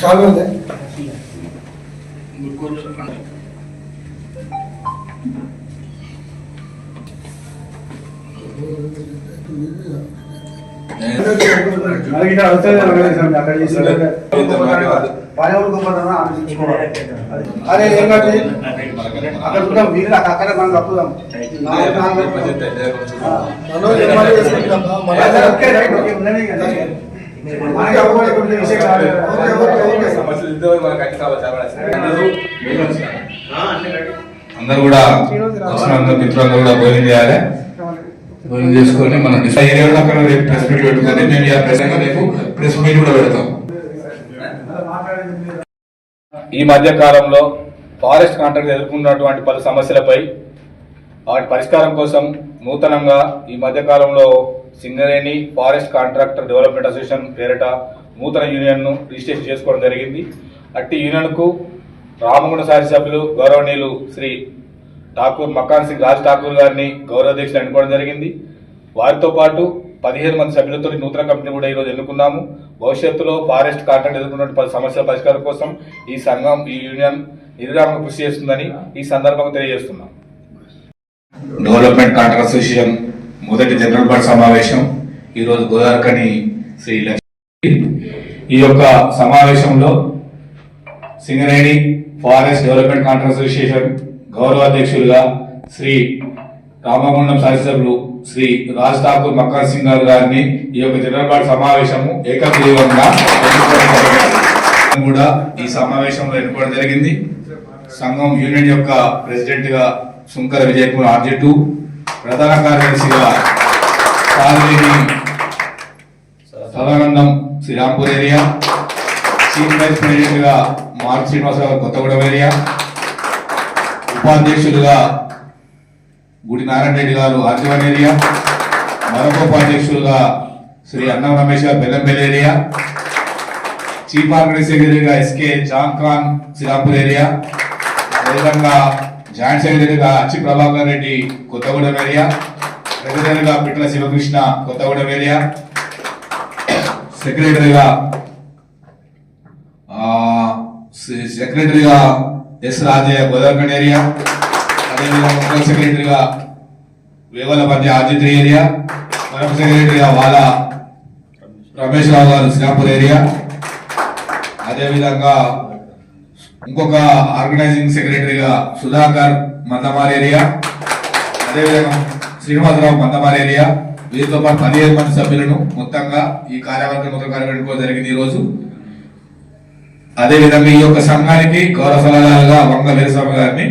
Shawl ఉంది మనకి అవుతుంది అక్కడ చేసి అరే ఏం కాదు అక్కడ చూద్దాం వీళ్ళు అక్కడ అక్కడ మనం తప్పుదాం మనోజ్ ఓకే ఓకే అందరూ కూడా వచ్చిన అందరు మిత్రులందరూ కూడా భోజనం చేయాలి? భోజనం చేసుకొని మనం డిసైడ్ ఏరియాలో అక్కడ రేపు ప్రెస్ మీట్ పెట్టుకొని మేము ఈ ప్రెస్ రేపు ప్రెస్ మీట్ కూడా పెడతాం. ఈ మధ్య కాలంలో ఫారెస్ట్ కాంట్రాక్ట్ ఎదుర్కొన్నటువంటి పలు సమస్యలపై వాటి పరిష్కారం కోసం నూతనంగా ఈ మధ్య కాలంలో Singareni forest contractor development association పేరిట నూతన యూనియన్ను రిజిస్ట్రేషన్ చేసుకోవడం జరిగింది. అట్టి యూనియన్కు రామగుండ శాసనసభ్యులు గౌరవనీయులు శ్రీ ఠాకూర్ మకాన్ సింగ్ రాజ్ ఠాకూర్ గారిని గౌరవాధ్యక్షులు ఎన్నుకోవడం జరిగింది. వారితో పాటు పదిహేను మంది సభ్యులతో నూతన కంపెనీ కూడా ఈరోజు ఎన్నుకున్నాము. భవిష్యత్తులో ఫారెస్ట్ కాంట్రాక్ట్ ఎదుర్కొన్నటువంటి పలు సమస్యల పరిష్కారం కోసం ఈ సంఘం ఈ యూనియన్ నిర్విరామంగా కృషి చేస్తుందని ఈ సందర్భంగా తెలియజేస్తున్నాం. డెవలప్మెంట్ కాంట్రాక్ట్ అసోసియేషన్ మొదటి జనరల్ బాడీ సమావేశం ఈరోజు గోదావరికని శ్రీ లక్ష్మి. ఈ యొక్క సమావేశంలో Singareni forest development contract association గౌరవ అధ్యక్షులుగా శ్రీ రామగుండం శాసనసభ్యులు శ్రీ రాజ్ ఠాకూర్ మక్కర్ సింగ్ గారు గారిని ఈ యొక్క జనరల్ బాడీ సమావేశము ఏకగ్రీవంగా కూడా ఈ సమావేశంలో ఎన్నుకోవడం జరిగింది. సంఘం యూనియన్ యొక్క ప్రెసిడెంట్గా సుంకర విజయ్ కుమార్ ఆర్జే టూ ప్రధాన కార్యదర్శిగా Kalineni Sadanandam Srirampur area. Chief vice ప్రెసిడెంట్గా మార్క్ శ్రీనివాసరావు కొత్తగూడెం ఏరియా. ఉపాధ్యక్షులుగా గుడి నారాయణ రెడ్డి గారు ఆర్జవన్ ఏరియా. మరొక ఉపాధ్యక్షులుగా Shri Annam Ramesh garu Bellampalli area. Chief organise సెక్రటరీగా SK John Khan Srirampur area. అదేవిధంగా జాయింట్ సెక్రటరీగా అచ్చి ప్రభాకర్ రెడ్డి కొత్తగూడెం ఏరియా. సెక్రటరీగా పిట్ల శివకృష్ణ కొత్తగూడెం ఏరియా. సెక్రటరీగా సెక్రటరీగా ఎస్ రాజయ్య గోదావరి ఏరియా. అదేవిధంగా ముఖ్య సెక్రటరీగా వేవల మధ్య ఆదిత్య ఏరియా. మరొక సెక్రటరీగా వాళ్ళ రమేష్ రావు గారు శ్రీరాంపూర్ ఏరియా. అదేవిధంగా ఇంకొక ఆర్గనైజింగ్ సెక్రటరీగా సుధాకర్ మందమార్ ఏరియా. అదేవిధంగా శ్రీనివాసరావు మందమార్ ఏరియా. వీరితో పాటు పదిహేను మంది సభ్యులను మొత్తంగా ఈ కార్యవర్గం నూతన జరిగింది ఈరోజు. అదేవిధంగా ఈ యొక్క సంఘానికి గౌరవ సలహాలుగా వంగ వీరస్వామి గారిని